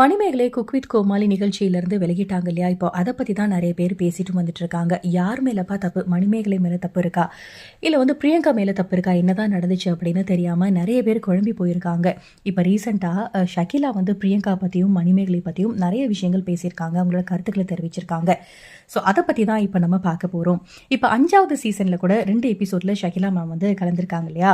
Manimekalai cook with கோமாளி நிகழ்ச்சியிலிருந்து வெளியிட்டாங்க இல்லையா? இப்போ அதை பற்றி தான் நிறைய பேர் பேசிட்டு வந்துட்டு இருக்காங்க யார் மேலப்பா தப்பு? மணிமேகலை மேலே தப்பு இருக்கா? இல்லை வந்து பிரியங்கா மேலே தப்பு இருக்கா? என்னதான் நடந்துச்சு அப்படின்னு தெரியாமல் நிறைய பேர் குழம்பி போயிருக்காங்க. இப்போ ரீசெண்டாக ஷகிலா வந்து பிரியங்கா பற்றியும் மணிமேகலை பற்றியும் நிறைய விஷயங்கள் பேசியிருக்காங்க. அவங்களோட கருத்துக்களை தெரிவிச்சிருக்காங்க. ஸோ அதை பற்றி தான் இப்போ நம்ம பார்க்க போகிறோம் இப்போ அஞ்சாவது சீசனில் கூட ரெண்டு எபிசோடில் ஷகிலா மேம் வந்து கலந்துருக்காங்க இல்லையா?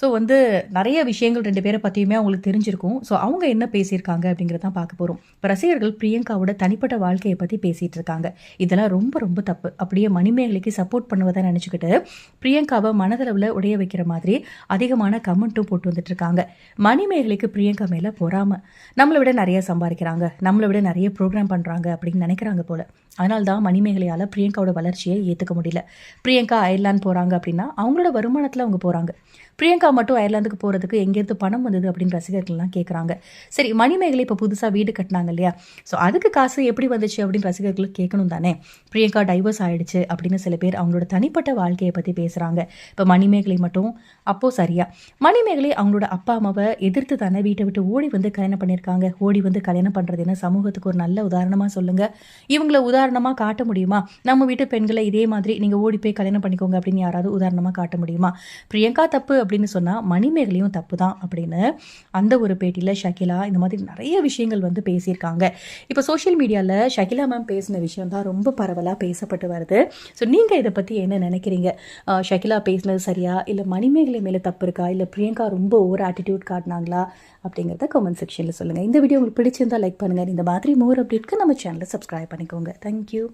ஸோ வந்து நிறைய விஷயங்கள் ரெண்டு பேரை பற்றியுமே அவங்களுக்கு தெரிஞ்சிருக்கும். ஸோ அவங்க என்ன பேசியிருக்காங்க அப்படிங்கிறத தான் பார்க்க போகிறோம் இப்போ ரசிகர்கள் பிரியங்காவோட தனிப்பட்ட வாழ்க்கையை பற்றி பேசிகிட்டு இருக்காங்க. இதெல்லாம் ரொம்ப ரொம்ப தப்பு. அப்படியே மணிமேகலைக்கு சப்போர்ட் பண்ணுவதை நினச்சிக்கிட்டு பிரியங்காவை மனதளவில் உடைய வைக்கிற மாதிரி அதிகமான கமெண்ட்டும் போட்டு வந்துட்டு இருக்காங்க. மணிமேகலைக்கு பிரியங்கா மேலே பொறாமல் நம்மளை விட நிறைய சம்பாதிக்கிறாங்க. நம்மளை விட நிறைய ப்ரோக்ராம் பண்ணுறாங்க அப்படின்னு நினைக்கிறாங்க போல. அதனால தான் மணிமேகலையால் பிரியங்காவோட வளர்ச்சியை ஏற்றுக்க முடியல. பிரியங்கா அயர்லாந்து போகிறாங்க அப்படின்னா அவங்களோட வருமானத்தில் அவங்க போகிறாங்க பிரியங்கா மட்டும் அயர்லாந்துக்கு போகிறதுக்கு எங்கேருந்து பணம் வந்தது அப்படின்னு ரசிகர்கள்லாம் கேட்குறாங்க சரி மணிமேகலை இப்போ புதுசாக வீடு கட்டினாங்க இல்லையா? ஸோ அதுக்கு காசு எப்படி வந்துச்சு அப்படின்னு ரசிகர்களுக்கு கேட்கணும் தானே? பிரியங்கா டைவர்ஸ் ஆயிடுச்சு அப்படின்னு சில பேர் அவங்களோட தனிப்பட்ட வாழ்க்கையை பற்றி பேசுகிறாங்க இப்போ மணிமேகலை மட்டும் அப்போது சரியா? மணிமேகலை அவங்களோட அப்பா அம்மாவை எதிர்த்து தானே வீட்டை விட்டு ஓடி வந்து கல்யாணம் பண்ணியிருக்காங்க. ஓடி வந்து கல்யாணம் பண்ணுறது என்ன? சமூகத்துக்கு ஒரு நல்ல உதாரணமாக சொல்லுங்கள் இவங்கள உதாரணமாக காட்ட முடியுமா? நம்ம வீட்டு பெண்களை இதே மாதிரி நீங்கள் ஓடி போய் கல்யாணம் பண்ணிக்கோங்க அப்படின்னு யாராவது உதாரணமாக காட்ட முடியுமா? பிரியங்கா தப்பு அப்படின்னு சொன்னால் மணிமேகலையும் தப்பு தான் அப்படின்னு அந்த ஒரு பேட்டியில் ஷகிலா இந்த மாதிரி நிறைய விஷயங்கள் வந்து பேசியிருக்காங்க. இப்போ சோஷியல் மீடியாவில் ஷகிலா மேம் பேசின விஷயம் தான் ரொம்ப பரவலாக பேசப்பட்டு வருது. ஸோ நீங்கள் இதை பற்றி என்ன நினைக்கிறீங்க? ஷகிலா பேசினது சரியா? இல்லை மணிமேகலை மேலே தப்பு இருக்கா? இல்லை பிரியங்கா ரொம்ப ஓவர் ஆட்டிடியூட் காட்டினாங்களா? அப்படிங்கிறத கமெண்ட் செக்ஷனில் சொல்லுங்கள் இந்த வீடியோ உங்களுக்கு பிடிச்சிருந்தா லைக் பண்ணுங்கள் இந்த மாதிரி மோர் அப்டேட்க்கு நம்ம சேனலை சப்ஸ்கிரைப் பண்ணிக்கோங்க. தேங்க்யூ